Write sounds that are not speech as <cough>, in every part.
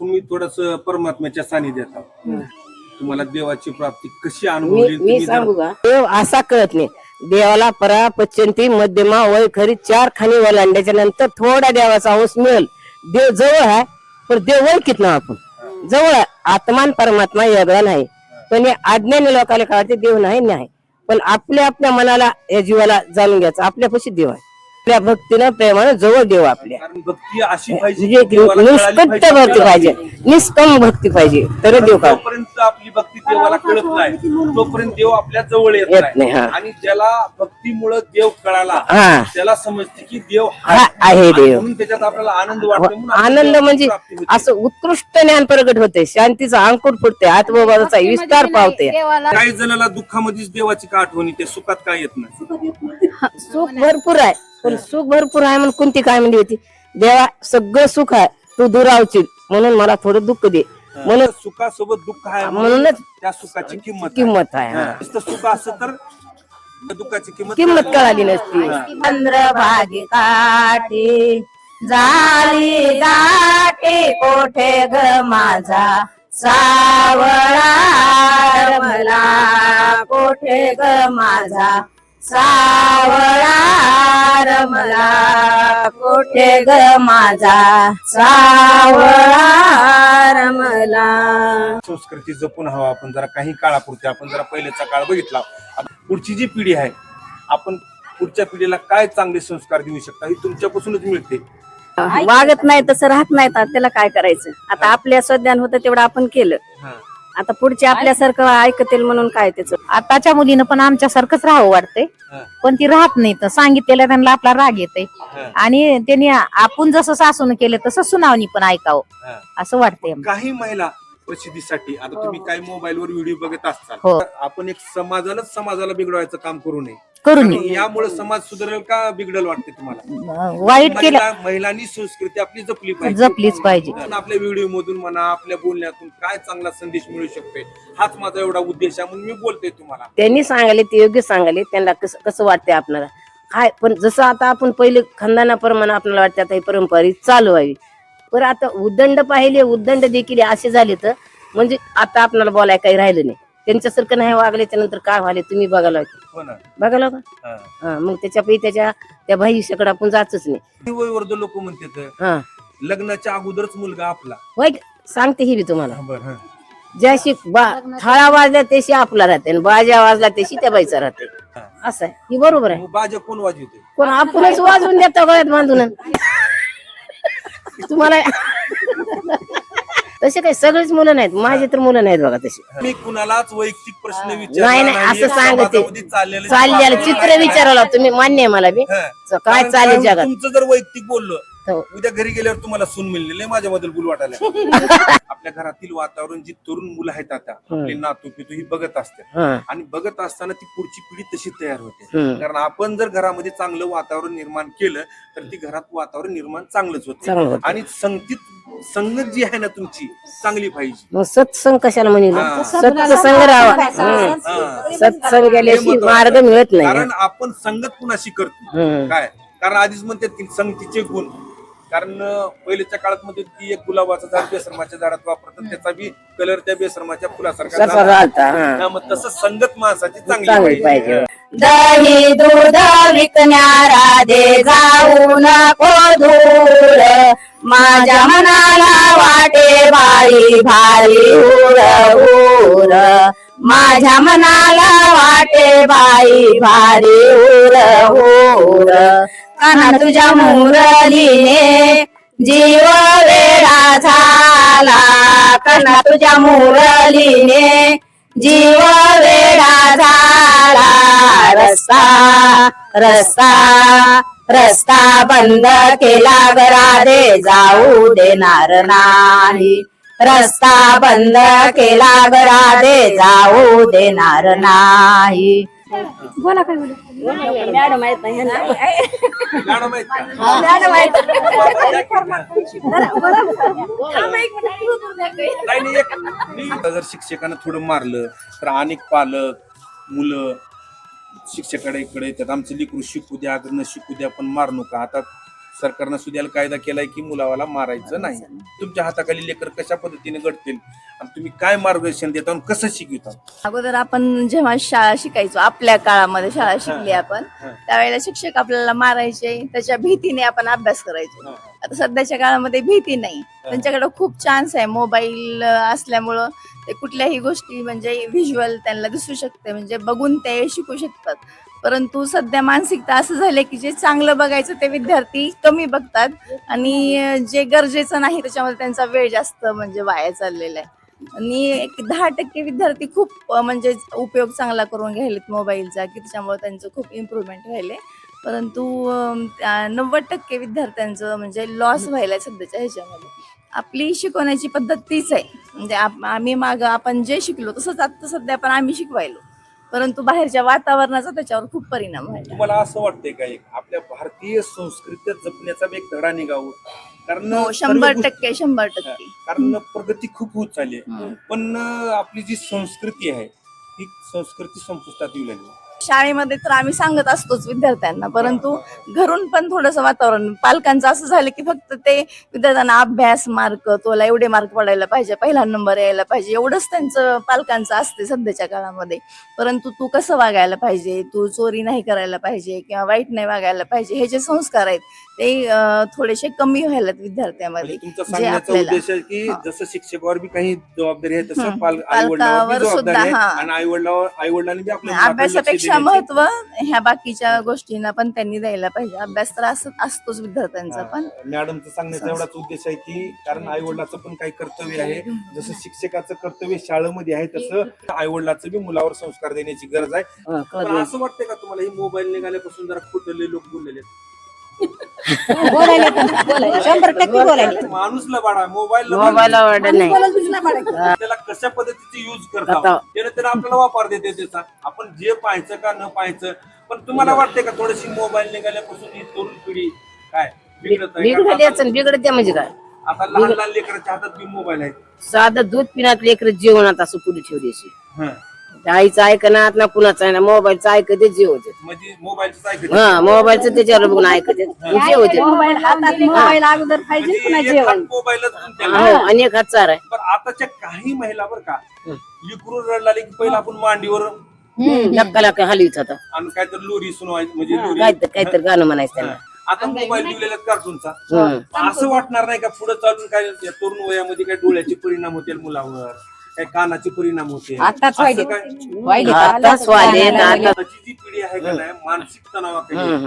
तुम्ही थोडस परमात्म्याच्या सानिध्यात आहात. तुम्हाला देवाची प्राप्ती कशी अनुभवली मी तुम्ही जर- सांगू का? देव असा कळत नाही. देवाला परा पच्चंती मध्यमा वय खरी चार खाणी ओलांड्याच्या नंतर थोडा देवाचा अंश मिळेल. देव जवळ आहे पण देव ओळखीत ना आपण. जवळ आहे. आत्मान परमात्मा वेगळा नाही. पण हे अज्ञानी लोकांना कळते देव नाही नाही. पण आपल्या आपल्या मनाला या जीवाला जाणून घ्यायचं. आपल्यापाशी देव आहे. आपल्या भक्तीनं प्रेमानं जवळ देव आपल्या. कारण भक्ती अशी पाहिजे म्हणजे की देवाला कळाली निष्कट्ट पाहिजे. भक्ती आपल्याला. पाहिजे. निष्कम भक्ती पाहिजे. तर देव का जोपर्यंत आपली भक्ती देवाला कळत नाही तोपर्यंत देव आपल्या जवळ येत येत नाही, हा. आणि ज्याला भक्तीमुळे देव कळाला हा. त्याला समजते की देव हा आहे देव. म्हणून त्याच्यात आपल्याला आनंद वाटतो म्हणून आपल्याला आनंद देवाची म्हणजे प्राप्ती होते. असं उत्कृष्ट ज्ञान प्रगट होते. शांतीचा अंकुर फुटते. आत्मबोधाचा विस्तार पावते. काही जणाला दुःखामध्येच देवाची का आठवण येते? सुखात काय येत नाही? सुख भरपूर आहे. पण सुख भरपूर आहे म्हणून कोणती काय म्हणली होती? देवा सगळं सुख आहे. तू दुरावशील म्हणून मला थोडं दुःख दे. म्हणून सुखासोबत दुःख आहे म्हणूनच त्या सुखाची किंमत आहे. किंमत आहे हा. हा. नुसतं सुख असं तर दुःखाची किंमत किंमत कळाली नसती. चंद्रभागी काठी झाली दाटे कोठे ग माझा? सावळा रमला कोठे ग माझा? सावळा रमला कोठे ग माझा? सावळा रमला. संस्कृती जपून हवा आपण जरा काही काळापुरते आपण जरा पहिलेचा काळ बघितला. आता पुढची जी पिढी आहे आपण पुढच्या पिढीला काय चांगले संस्कार देऊ शकता ही तुमच्यापासूनच मिळते. वागत नाही तसं राहत नाही तर त्याला काय करायचं? आता आपल्या सध्यान होतं तेवढं आपण केलं. आता पुढचे आपल्यासारखं ऐकतील म्हणून काय त्याचं आताच्या मुलीनं पण आमच्यासारखंच राहावं वाटतंय हा. पण ती राहत नाही तर सांगितलेलं त्यांना आपला राग येते हा. आणि त्यांनी आपण जसं सासून केलं तसं सुनावणी पण ऐकावं हा. असं वाटतंय काही महिला प्रसिद्धीसाठी आता तुम्ही काही मोबाईलवर व्हिडिओ बघत असताल हो. आपण एक समाजालाच समाजाला बिघडवायचं काम करू नये करून यामुळे समाज सुधारेल का बिघडेल वाटते तुम्हाला? वाईट केलं. महिला- महिलांनी संस्कृती आपली जपली पाहिजे. जपलीच पाहिजे. आपण आपल्या व्हिडिओ मधून म्हणा आपल्या बोलण्यातून काय चांगला संदेश मिळू शकतोय? हाच माझा एवढा उद्देश आहे म्हणून मी बोलतोय तुम्हाला. त्यांनी सांगाले ते योग्य सांगाले त्यांना कसं कसं वाटते आपल्याला? काय पण जसं आता आपण पहिले खानदानाप्रमाणे आपल्याला वाटते आता ही परंपरा ही चालू व्हावी पण आता उद्दंड पाहिले उद्दंड देखील असे झाले तर म्हणजे आता आपल्याला बोलाय काही राहिलं नाही. त्यांच्यासारखं नाही वागल्याच्या नंतर काय व्हाले तुम्ही बघायला हो ना. बघायला का हा. हा मग त्याच्यापैकी त्याच्या त्या भविष्याकडे आपण जातच नाही. किती वयवर्ध लोक म्हणतात हा. लग्नाच्या अगोदरच मुलगा आपला. का? सांगते ही बी तुम्हाला. बरं ज्याशी बा थाळा वाजला त्याशी आपला राहते आणि बाजा वाजला त्याशी त्या बाईचा राहते. असं आहे. ही बरोबर आहे. बाजा कोण वाजवते? कोण आपणच वाजवून देतो गळ्यात बांधून. तुम्हाला तसे काही सगळेच मुलं नाहीत. माझे तर मुलं नाहीत बघा तसे. मी कुणालाच वैयक्तिक प्रश्न नाही विचारणार नाही. असं सांगते. समाजामध्ये चाललेलं चाललेलं चित्र विचारला तुम्ही मान्य आहे मला बी. हा. काय कारण चालेल जगात? तुमचं जर वैयक्तिक बोललो हो. उद्या घरी गेल्यावर तुम्हाला सून मिळलेलं माझ्याबद्दल बोल वाटायला. <laughs> आपल्या घरातील वातावरण जी तरुण मुलं आहेत आता आपले नातू पितू ही बघत असते हा. आणि बघत असताना ती पुढची पिढी तशी तयार होते. कारण आपण जर घरामध्ये चांगलं वातावरण निर्माण केलं तर ती घरात वातावरण निर्माण चांगलंच चांगलं होतं होतं. आणि संगतीत संगत जी आहे ना तुमची चांगली पाहिजे. मग सत्संग कशाला म्हणलं हा. सत्संग राहावा. हम्म. हा. सत्संग मार्ग. मिळत नाही. कारण आपण संगत कुणाशी करतो. काय? कारण आधीच म्हणतात की संगतीचे गुण. कारण अं, पहिल्याच्या काळात मध्ये ती एक गुलाबाचं झाड बेसरमाच्या झाडात वापरतात. त्याचा बी कलर त्या बेसरमाच्या फुलासारखा कसा झाला. राहता हा. हा, मग तसं संगत माणसाची चांगली चांगली पाहिजे. पाहिजे. दही दूध विकणारा दे जाऊ नको दूर माझ्या मनाला वाटे बाई भारी उर उर माझ्या मनाला वाटे बाई भारी उर उर काना तुझ्या मुरलीने जीव वेळा झाला. काना तुझ्या मुरलीने जीव वेडा झाला रस्ता रस्ता रस्ता बंद केला गरा दे जाऊ देणार नाही. रस्ता बंद केला गरा दे जाऊ देणार नाही. बोला काय मॅडम आहेत ना ह्यांना. मॅडम आहेत का? मॅडम आहेत. नाही, नाही, एक- मी जर शिक्षकांना थोडं मारलं तर अनेक पालक मुलं शिक्षकाकडे इकडे येतात आमचं लिकरू शिकू द्या अगर न शिकू द्या पण मार नका आता सरकारनं सुद्याला कायदा केलाय की मुलावाला मारायचं नाही. तुमच्या हाताखाली लेकर कशा पद्धतीने घडतील? आणि तुम्ही काय मार्गदर्शन देता आणि कसं शिकवता? अगोदर आपण जेव्हा शाळा शिकायचो आपल्या काळामध्ये शाळा शिकली आपण. त्यावेळेला शिक्षक आपल्याला मारायचे त्याच्या भीतीने आपण अभ्यास करायचो. आता सध्याच्या काळामध्ये भीती नाही. त्यांच्याकडे खूप चान्स आहे. मोबाईल असल्यामुळं ते कुठल्याही गोष्टी म्हणजे व्हिज्युअल त्यांना दिसू शकते. म्हणजे बघून ते शिकू शकतात. परंतु सध्या मानसिकता असं झाले की जे चांगलं बघायचं ते विद्यार्थी कमी बघतात. आणि जे गरजेचं नाही त्याच्यामध्ये त्यांचा वेळ जास्त म्हणजे वाया चाललेला आहे. आणि एक दहा टक्के विद्यार्थी खूप म्हणजे उपयोग चांगला करून घ्यायलेत मोबाईलचा की त्याच्यामुळे त्यांचं खूप इम्प्रूव्हमेंट राहिले. परंतु नव्वद टक्के विद्यार्थ्यांचं म्हणजे लॉस व्हायला सध्याच्या ह्याच्यामध्ये. आपली शिकवण्याची पद्धत तीच आहे. म्हणजे आप- आम्ही माग आपण जे शिकलो तसंच आता सध्या पण आम्ही शिकवायलो. परंतु बाहेरच्या वातावरणाचा त्याच्यावर खूप परिणाम व्हायला तुम्हाला असं वाटतंय का एक? आपल्या भारतीय संस्कृती जपण्याचा एक धडा निघावं. कारण हो सर्व शंभर गोष्टी- टक्के शंभर टक्के. कारण प्रगती खूप होत चालली आहे. हम्म. पण आपली जी संस्कृती आहे ती संस्कृती संपुष्टात येऊ लागली. शाळेमध्ये तर आम्ही सांगत असतोच विद्यार्थ्यांना परंतु घरून पण थोडंसं वातावरण पालकांचं असं झालं की फक्त ते विद्यार्थ्यांना अभ्यास मार्क तुला एवढे मार्क पडायला पाहिजे पहिला नंबर यायला पाहिजे एवढंच त्यांचं पालकांचं असते सध्याच्या काळामध्ये. परंतु तू कसं वागायला पाहिजे? तू चोरी नाही करायला पाहिजे किंवा वाईट नाही वागायला पाहिजे? हे जे संस्कार आहेत ते थोडेसे कमी व्हायला विद्यार्थ्यामध्ये. म्हणजे जे आपल्याला- की. जसं शिक्षकावर बी काही जबाबदारी आहे तसं पालकावर सुद्धा, आई वडिलांनी अभ्यासापेक्षा देण्याची- महत्त्व ह्या बाकीच्या गोष्टींना पण त्यांनी द्यायला पाहिजे. अभ्यास तर असत असतोच विद्यार्थ्यांचा पण. मॅडमचा सांगण्याचा एवढाच उद्देश आहे की कारण आई वडिलाचं पण काही कर्तव्य आहे. जसं शिक्षकाचं कर्तव्य शाळेमध्ये आहे तसं आई वडिलाचं बी मुलावर संस्कार देण्याची गरज आहे. पण. असं वाटतंय का तुम्हाला? ही मोबाईल निघाल्यापासून जरा खोटले लोक बोललेले आहेत? बोलायला पण, बोलायला. शंभर टक्के बोलायला माणूसला बाळा मोबाईल मोबाईल आवडत नाही. त्याला कशा पद्धतीचे युज करता आता- त्याने त्याला आपल्याला वापर देते त्याचा. आपण जे पाहायचं का न पाहायचं. पण तुम्हाला वाटते का थोडीशी मोबाईल निघाल्यापासून ही तरुण पिढी काय? बिघडत आहे का? बिघडत म्हणजे काय? आता लहान लहान लेकरांच्या हातात बी मोबाईल आहे. साधं दूध पिण्यात लेकर जेवणात असं पुढे ठेवली हं. आईचं ऐकणार ना कुणाचं आहे ना मोबाईलचं ऐकते जेवते म्हणजे मोबाईलचं ऐकत हा मोबाईलचं त्याच्यावर बघून ऐकते जेवते मोबाईल हातात मोबाईल अगोदर पाहिजे पुन्हा म्हणजे जेवण. हात मोबाईलच. हो आणि एक हात चार आहे. पण आताच्या काही महिला बर का लिकरून रडलाले की पहिला आपण मांडीवर धक्का लाका हलवीत होता आणि काहीतरी लोरी सुनवायची म्हणजे लोरी. काहीतरी काहीतरी गाणं म्हणायचं हं. त्यांना. आता मोबाईल दिलेला कार्टूनचा हं. असं वाटणार नाही का पुढे चालून काय या तरुण वयामध्ये काय डोळ्याचे परिणाम होतील मुलावर? काय कानाचे परिणाम होते. आताच. काय. आताच आता जी पिढी आहे का नाही मानसिक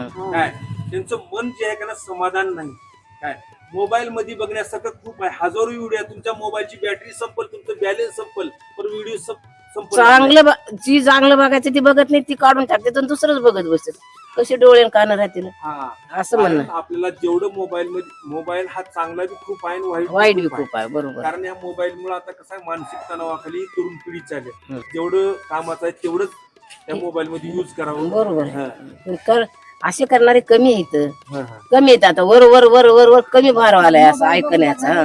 हम्म, काय? त्यांचं मन जे आहे का ना समाधान नाही. काय? मोबाईल मध्ये बघण्यासारखं खूप आहे. हजारो व्हिडिओ आहे. तुमच्या मोबाईलची बॅटरी संपल तुमचं बॅलन्स संपल पण व्हिडिओ संपल चांगलं ब- जी चांगलं बघायचं ती बघत नाही ती काढून टाकते तर दुसरंच बघत बसत. कसे डोळे कान राहतील हा असं कारण म्हणणं आपल्याला जेवढं मोबाईल मध्ये मोबाईल हा चांगला बी खूप आहे आणि वाईट वाईट बी खूप आहे. बरोबर कारण या मोबाईल मुळे आता कसं आहे मानसिक तणावाखाली तरुण पिढी चालली. जेवढं कामाचं आहे तेवढंच त्या मोबाईल मध्ये युज करावं बरोबर हं. पण कर असे करणारे कमी आहेत हं, हं. कमी आहेत आता वर वर वर वर वर कमी भार आलाय असं ऐकण्याचा हा.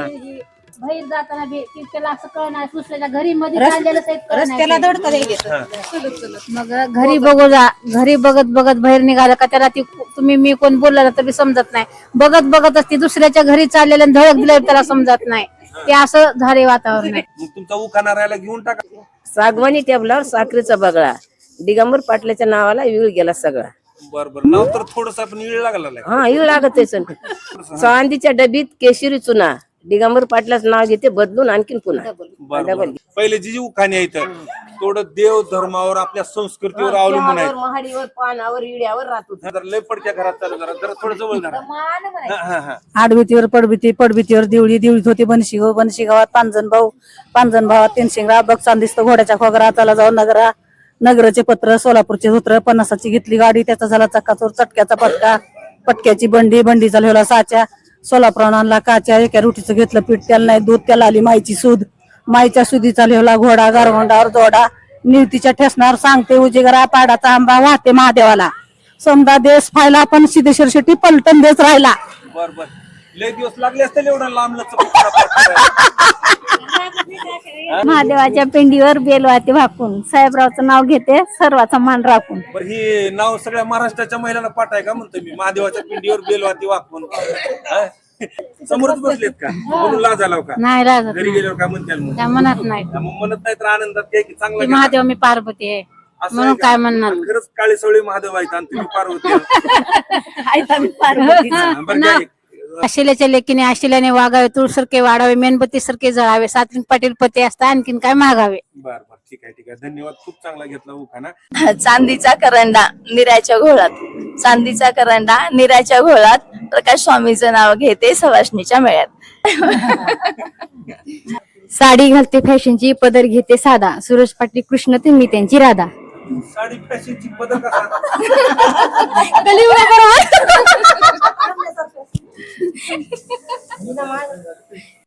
बाहेर जाताना बी की त्याला असं कळणार दुसऱ्याच्या घरी मध्ये रस- चाललेलं सहित कळणार रस्त्याला द्यायचे मग घरी बघू जा घरी बघत बघत बाहेर निघालं का त्याला ती तुम्ही मी कोण बोलला तरी समजत नाही. बघत बघत असते दुसऱ्याच्या घरी चाललेलं आणि धडक दिल्यावर त्याला समजत नाही. ते असं झाले वातावरण. आहे मग तुमचा घेऊन टाका. सागवानी टेबलावर साखरेचा बगळा. दिगंबर पाटलाच्या नावाला विळ गेला सगळा. बर बर. नाव तर थोडस आपण वेळ लागला. हा इळ लागत. <laughs> चांदीच्या डबीत केशरी चुना. दिगंबर पाटलाच नाव घेते बदलून आणखीन पुन्हा. पहिले जी जी उखाणी आहे इथं, थोडं देव धर्मावर आपल्या संस्कृतीवर अवलंबून आहे महाडीवर पानावर इड्यावर राहतो जरा लय पडक्या घरात चालू जरा जरा थोडं जवळ धरा. हा, हा, हा. आडवीतीवर पडबिती पडबितीवर देवळी देवळीत होती बनशी गो बनशी गावात पांजण भाऊ पांजण भावात तीनशिंगरा बघ चांदिस्त घोड्याच्या खोगरा त्याला जाऊन नगरा. नगराचे पत्र सोलापूरचे सूत्र पन्नासाची घेतली गाडी त्याचा झाला चक्काचोर चटक्याचा पटका पटक्याची बंडी बंडीचा लिहिला साच्या सोलापूर आणला काच्या एका रुटीचं घेतलं पीठ त्याला नाही दूध त्याला आली माईची सूद. माईच्या सुदीचा लिहिला घोडा गारगोंडावर जोडा. निवतीच्या ठेसणार सांगते उजेगरा पाडाचा आंबा वाहते महादेवाला. समजा देश फायला पण सिद्धेश्वर शेट्टी पलटण देश राहिला. बरोबर लय दिवस लागले असतील एवढं लांब. <laughs> महादेवाच्या पिंडीवर बेलवाती वाकून साहेबरावचं नाव घेते सर्वाचा मान राखून. बरं हे नाव सगळ्या महाराष्ट्राच्या महिलांना पाठ आहे का म्हणतो मी? महादेवाच्या पिंडीवर बेलवाती वाकून हा? समोरच बसलेत का? म्हणून लाजालाव का? नाही राजत घरी गेल्यावर काय म्हणतात मग? त्या म्हणत नाही मग म्हणत नाही तर आनंदात काय की चांगला गेला. महादेव मी पार्वती आहे. असं म्हणून आहे का? काय म्हणणार? खरंच काळे सवळे महादेव आहेत आणि तुम्ही पार्वती <laughs> हा, बरं काय? आशिल्याच्या लेकीने आशिल्याने वागावे तुळसरके वाढावे मेणबत्ती सारखे जळावे सात्विक पाटील पती असता आणखीन काय मागावे? बर बर ठीक आहे ठीक आहे. धन्यवाद खूप चांगला घेतला उखाना चांदीचा करंडा निराच्या घोळात. चांदीचा करंडा निराच्या घोळात प्रकाश स्वामीचं नाव घेते सवासणीच्या मेळ्यात. <laughs> साडी घालते फॅशनची पदर घेते साधा. सुरेश पाटील कृष्ण ते मी त्यांची राधा. साडी फॅशनची पदर कसा <laughs>